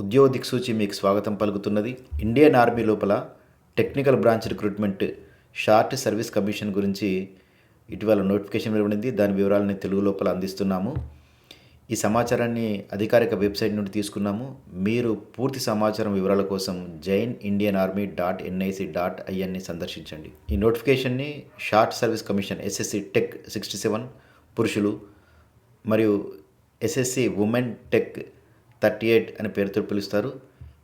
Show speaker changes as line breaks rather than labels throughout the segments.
ఉద్యోగ దిక్సూచి మీకు స్వాగతం పలుకుతున్నది. ఇండియన్ ఆర్మీ లోపల technical branch recruitment short service commission గురించి ఇటీవల నోటిఫికేషన్ వెలువడింది. దాని వివరాలని తెలుగు లోపల అందిస్తున్నాము. ఈ సమాచారాన్ని అధికారిక వెబ్సైట్ నుండి తీసుకున్నాము. మీరు పూర్తి సమాచారం వివరాల కోసం join Indian army dot NIC dot ఐఎన్ని సందర్శించండి. ఈ నోటిఫికేషన్ని short service commission SSC tech sixty seven పురుషులు మరియు SSC women tech thirty eight అనే పేరుతో పిలుస్తారు.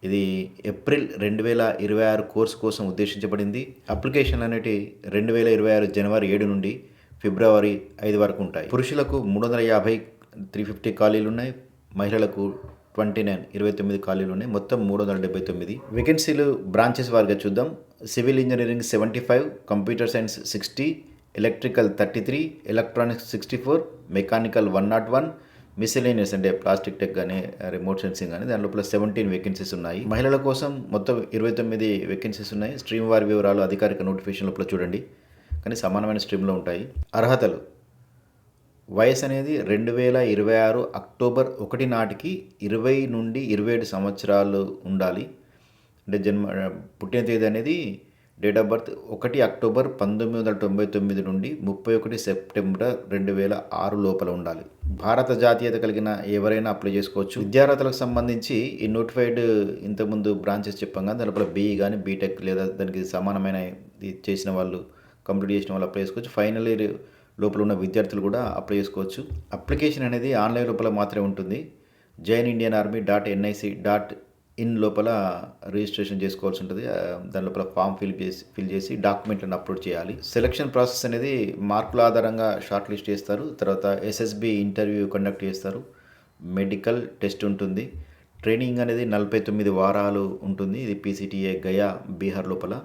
ఇది ఏప్రిల్ రెండు వేల ఇరవై ఆరు కోర్సు కోసం ఉద్దేశించబడింది. అప్లికేషన్లు అనేటి రెండు వేల ఇరవై ఆరు జనవరి ఏడు నుండి ఫిబ్రవరి ఐదు వరకు ఉంటాయి. పురుషులకు మూడు వందల యాభై త్రీ ఫిఫ్టీ ఖాళీలు ఉన్నాయి. మహిళలకు ట్వంటీ నైన్ ఇరవై తొమ్మిది ఖాళీలు ఉన్నాయి. మొత్తం మూడు వందల డెబ్బై తొమ్మిది. వేకెన్సీలు బ్రాంచెస్ వారిగా చూద్దాం. Civil engineering seventy five computer science sixty electrical thirty three electronics sixty four mechanical one not one miscellaneous అంటే ప్లాస్టిక్ టెక్ కానీ రిమోట్ సెన్సింగ్ కానీ దాని లోపల సెవెంటీన్ వేకెన్సీస్ ఉన్నాయి. మహిళల కోసం మొత్తం ఇరవై తొమ్మిది వేకెన్సీస్ ఉన్నాయి. స్ట్రీమ్ వారి వివరాలు అధికారిక నోటిఫికేషన్ లోపల చూడండి. కానీ సమానమైన స్ట్రీమ్లో ఉంటాయి. అర్హతలు. వయసు అనేది రెండు వేల ఇరవై ఆరు అక్టోబర్ ఒకటి నాటికి ఇరవై నుండి ఇరవై ఏడు సంవత్సరాలు ఉండాలి. అంటే జన్మ పుట్టిన తేదీ అనేది డేట్ ఆఫ్ బర్త్ ఒకటి అక్టోబర్ పంతొమ్మిది వందల తొంభై తొమ్మిది నుండి ముప్పై ఒకటి సెప్టెంబర్ రెండు వేల ఆరు లోపల ఉండాలి. భారత జాతీయత కలిగిన ఎవరైనా అప్లై చేసుకోవచ్చు. విద్యార్హతలకు సంబంధించి ఈ నోటిఫైడ్ ఇంతకుముందు బ్రాంచెస్ చెప్పాం కానీ దాని లోపల బీఈ కానీ బీటెక్ లేదా దానికి సమానమైన ఇది చేసిన వాళ్ళు కంప్లీట్ చేసిన వాళ్ళు అప్లై చేసుకోవచ్చు. ఫైనల్ ఇయర్ లోపల ఉన్న విద్యార్థులు కూడా అప్లై చేసుకోవచ్చు. అప్లికేషన్ అనేది ఆన్లైన్ లోపల మాత్రమే ఉంటుంది. Join Indian army dot NIC dot in లోపల రిజిస్ట్రేషన్ చేసుకోవాల్సి ఉంటుంది. దాని లోపల ఫామ్ ఫిల్ చేసి ఫిల్ చేసి డాక్యుమెంట్లను అప్లోడ్ చేయాలి. సెలక్షన్ ప్రాసెస్ అనేది మార్కుల ఆధారంగా షార్ట్ లిస్ట్ చేస్తారు. తర్వాత ఎస్ఎస్బి ఇంటర్వ్యూ కండక్ట్ చేస్తారు. మెడికల్ టెస్ట్ ఉంటుంది. ట్రైనింగ్ అనేది నలభై తొమ్మిది వారాలు ఉంటుంది. ఇది పీసీటీఏ గయా బీహార్ లోపల.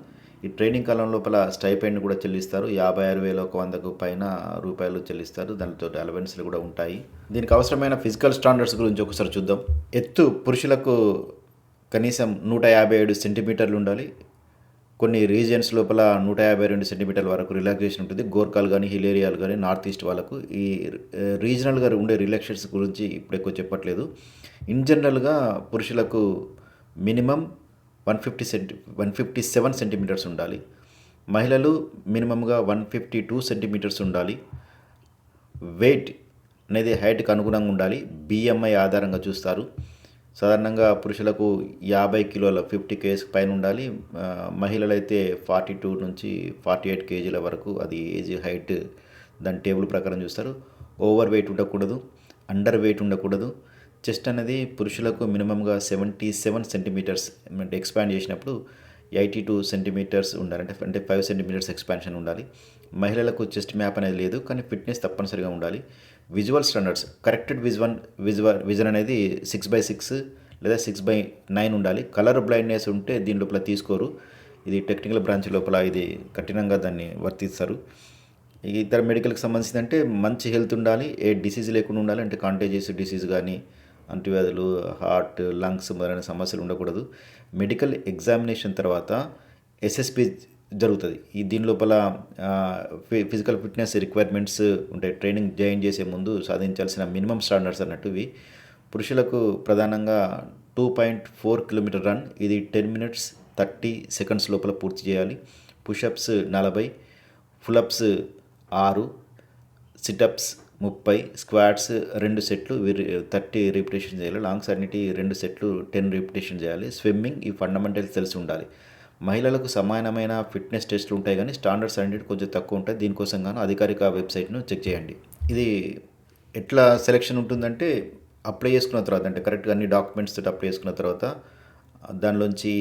ఈ ట్రైనింగ్ కాలం లోపల స్టైపెండ్ కూడా చెల్లిస్తారు. యాభై ఆరు వేల ఒక వందకు పైన రూపాయలు చెల్లిస్తారు. దానితో అలవెన్స్లు కూడా ఉంటాయి. దీనికి అవసరమైన ఫిజికల్ స్టాండర్డ్స్ గురించి ఒకసారి చూద్దాం. ఎత్తు పురుషులకు కనీసం నూట యాభై ఏడు సెంటీమీటర్లు ఉండాలి. కొన్ని రీజియన్స్ లోపల నూట యాభై రెండు సెంటీమీటర్ల వరకు రిలాక్సేషన్ ఉంటుంది. గోర్ఖాలు కానీ హిల్ ఏరియాలు కానీ నార్త్ ఈస్ట్ వాళ్ళకు ఈ రీజనల్గా ఉండే రిలాక్సేషన్స్ గురించి ఇప్పుడు ఎక్కువ చెప్పట్లేదు. ఇన్ జనరల్గా పురుషులకు minimum one fifty centi one fifty seven centimetres ఉండాలి. మహిళలు మినిమంగా వన్ ఫిఫ్టీ టూ సెంటీమీటర్స్ ఉండాలి. వెయిట్ అనేది హైట్కి అనుగుణంగా ఉండాలి. బిఎంఐ ఆధారంగా చూస్తారు. సాధారణంగా పురుషులకు యాభై కిలోల ఫిఫ్టీ కేజీస్ పైన ఉండాలి. మహిళలైతే ఫార్టీ టూ నుంచి ఫార్టీ ఎయిట్ కేజీల వరకు అది ఏజ్ హైట్ దాని టేబుల్ ప్రకారం చూస్తారు. ఓవర్ వెయిట్ ఉండకూడదు అండర్ వెయిట్ ఉండకూడదు. చెస్ట్ అనేది పురుషులకు మినిమంగా సెవెంటీ సెవెన్ సెంటీమీటర్స్ ఎక్స్పాండ్ చేసినప్పుడు ఎయిటీ టూ సెంటీమీటర్స్ ఉండాలి. అంటే అంటే ఫైవ్ సెంటీమీటర్స్ ఎక్స్పాన్షన్ ఉండాలి. మహిళలకు చెస్ట్ మ్యాప్ అనేది లేదు కానీ ఫిట్నెస్ తప్పనిసరిగా ఉండాలి. Visual standards corrected visual visual vision అనేది సిక్స్ బై సిక్స్ లేదా సిక్స్ బై నైన్ ఉండాలి. కలర్ బ్లైండ్నెస్ ఉంటే దీని లోపల తీసుకోరు. ఇది టెక్నికల్ బ్రాంచ్ లోపల ఇది కఠినంగా దాన్ని వర్తిస్తారు. ఇతర మెడికల్కి సంబంధించిందంటే మంచి హెల్త్ ఉండాలి. ఏ డిసీజ్ లేకుండా ఉండాలి. అంటే కాంటేజియస్ డిసీజ్ కానీ అంటువ్యాధులు హార్ట్ లంగ్స్ మొదలైన సమస్యలు ఉండకూడదు. మెడికల్ ఎగ్జామినేషన్ తర్వాత ఎస్ఎస్పి జరుగుతుంది. ఈ దీని లోపల ఫిజికల్ ఫిట్నెస్ రిక్వైర్మెంట్స్ ఉంటాయి. ట్రైనింగ్ జాయిన్ చేసే ముందు సాధించాల్సిన మినిమం స్టాండర్డ్స్ అన్నట్టు ఇవి. పురుషులకు ప్రధానంగా two point four kilometre run ఇది టెన్ మినిట్స్ థర్టీ సెకండ్స్ లోపల పూర్తి చేయాలి. పుషప్స్ నలభై ఫులప్స్ ఆరు సిటప్స్ ముప్పై స్క్వాట్స్ రెండు సెట్లు థర్టీ రిపిటేషన్ చేయాలి. లాంగ్స్ అన్నిటి రెండు సెట్లు టెన్ రిపిటేషన్ చేయాలి. స్విమ్మింగ్ ఈ ఫండమెంటల్స్ తెలిసి ఉండాలి. మహిళలకు సమానమైన ఫిట్నెస్ టెస్ట్లు ఉంటాయి కానీ స్టాండర్డ్స్ అన్నిటి కొంచెం తక్కువ ఉంటాయి. దీనికోసం గాను అధికారిక వెబ్సైట్ను చెక్ చేయండి. ఇది ఎట్లా సెలెక్షన్ ఉంటుందంటే అప్లై చేసుకున్న తర్వాత అంటే కరెక్ట్గా అన్ని డాక్యుమెంట్స్ తోటి అప్లై చేసుకున్న తర్వాత దానిలోంచి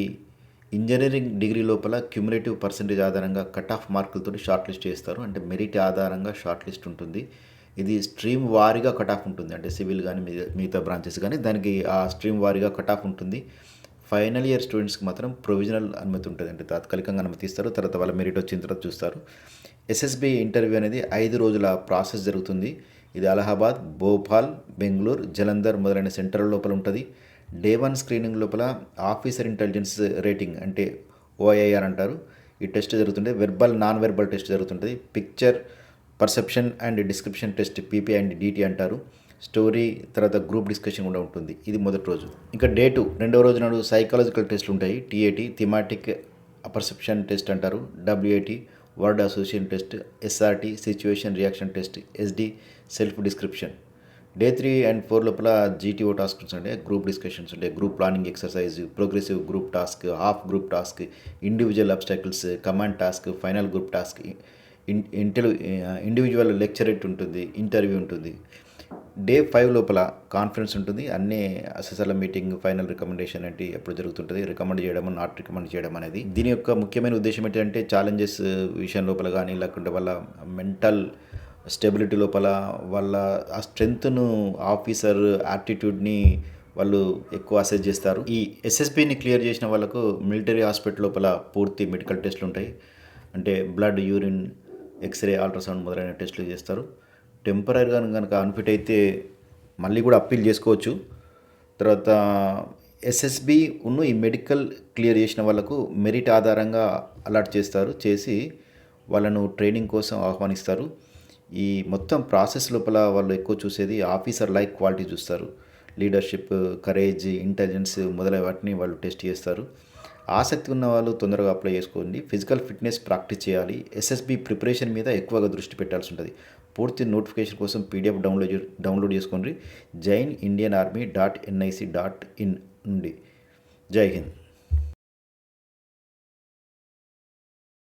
ఇంజనీరింగ్ డిగ్రీ లోపల క్యుములేటివ్ పర్సంటేజ్ ఆధారంగా కట్ ఆఫ్ మార్కులతో షార్ట్ లిస్ట్ చేస్తారు. అంటే మెరిట్ ఆధారంగా షార్ట్ లిస్ట్ ఉంటుంది. ఇది స్ట్రీమ్ వారీగా కట్ ఆఫ్ ఉంటుంది. అంటే సివిల్ కానీ మిగతా- బ్రాంచెస్ కానీ దానికి ఆ స్ట్రీమ్ వారీగా కట్ ఆఫ్ ఉంటుంది. ఫైనల్ ఇయర్ స్టూడెంట్స్కి మాత్రం ప్రొవిజనల్ అనుమతి ఉంటుంది అంటే తాత్కాలికంగా అనుమతిస్తారు తర్వాత వాళ్ళ మెరిట్ వచ్చిన తర్వాత చూస్తారు. ఎస్ఎస్బి ఇంటర్వ్యూ అనేది ఐదు రోజుల ప్రాసెస్ జరుగుతుంది. ఇది అలహాబాద్ భోపాల్ బెంగళూరు జలంధర్ మొదలైన సెంటర్ లోపల ఉంటుంది. డే వన్ స్క్రీనింగ్ లోపల ఆఫీసర్ ఇంటెలిజెన్స్ రేటింగ్ అంటే ఓఐఆర్ అంటారు. ఈ టెస్ట్ జరుగుతుంటే వెర్బల్ నాన్ వెర్బల్ టెస్ట్ జరుగుతుంటుంది. Picture perception and description test PP and DT అంటారు. స్టోరీ తర్వాత గ్రూప్ డిస్కషన్ కూడా ఉంటుంది. ఇది మొదటి రోజు. ఇంకా డే టూ రెండవ రోజు నాడు సైకాలజికల్ టెస్ట్లు ఉంటాయి. టీఏటీ థిమాటిక్ పర్సెప్షన్ టెస్ట్ అంటారు. WAT word association test SRT situation reaction test SD self description. Day three and four లోపల జీటీఓ టాస్క్స్ ఉంటాయి. గ్రూప్ డిస్కషన్స్ ఉంటాయి. Group planning exercise progressive group task half group task individual obstacles command task final group task intelli individual lecturette ఉంటుంది interview ఉంటుంది. Day five లోపల conference ఉంటుంది. అన్నీ అసెసర్ల meeting final recommendation అంటే ఎప్పుడు జరుగుతుంటుంది రికమెండ్ చేయడం నాట్ రికమెండ్ చేయడం అనేది. దీని యొక్క ముఖ్యమైన ఉద్దేశం ఏంటంటే ఛాలెంజెస్ విషయం లోపల కానీ లేకుంటే వాళ్ళ మెంటల్ స్టెబిలిటీ లోపల వాళ్ళ ఆ స్ట్రెంగ్త్ను ఆఫీసర్ యాటిట్యూడ్ని వాళ్ళు ఎక్కువ అసెస్ చేస్తారు. ఈ ఎస్ఎస్బిని క్లియర్ చేసిన వాళ్ళకు మిలిటరీ హాస్పిటల్ లోపల పూర్తి మెడికల్ టెస్ట్లు ఉంటాయి. అంటే బ్లడ్ యూరిన్ ఎక్స్రే అల్ట్రాసౌండ్ మొదలైన టెస్టులు చేస్తారు. టెంపరీగా కనుక అన్ఫిట్ అయితే మళ్ళీ కూడా అప్పీల్ చేసుకోవచ్చు. తర్వాత ఎస్ఎస్బి ఉన్న ఈ మెడికల్ క్లియర్ చేసిన వాళ్ళకు మెరిట్ ఆధారంగా అలాట్ చేస్తారు. చేసి వాళ్ళను ట్రైనింగ్ కోసం ఆహ్వానిస్తారు. ఈ మొత్తం ప్రాసెస్ లోపల వాళ్ళు ఎక్కువ చూసేది ఆఫీసర్ లైక్ క్వాలిటీ చూస్తారు. లీడర్షిప్ కరేజ్ ఇంటెలిజెన్స్ మొదలైన వాటిని వాళ్ళు టెస్ట్ చేస్తారు. ఆసక్తి ఉన్న వాళ్ళు తొందరగా అప్లై చేసుకోండి. ఫిజికల్ ఫిట్నెస్ ప్రాక్టీస్ చేయాలి. ఎస్ఎస్బి ప్రిపరేషన్ మీద ఎక్కువగా దృష్టి పెట్టాల్సి ఉంటుంది. పూర్తి నోటిఫికేషన్ కోసం పీడిఎఫ్ డౌన్లోడ్ డౌన్లోడ్ చేసుకోండి. Join Indian army dot NIC dot in నుండి. జై హింద్.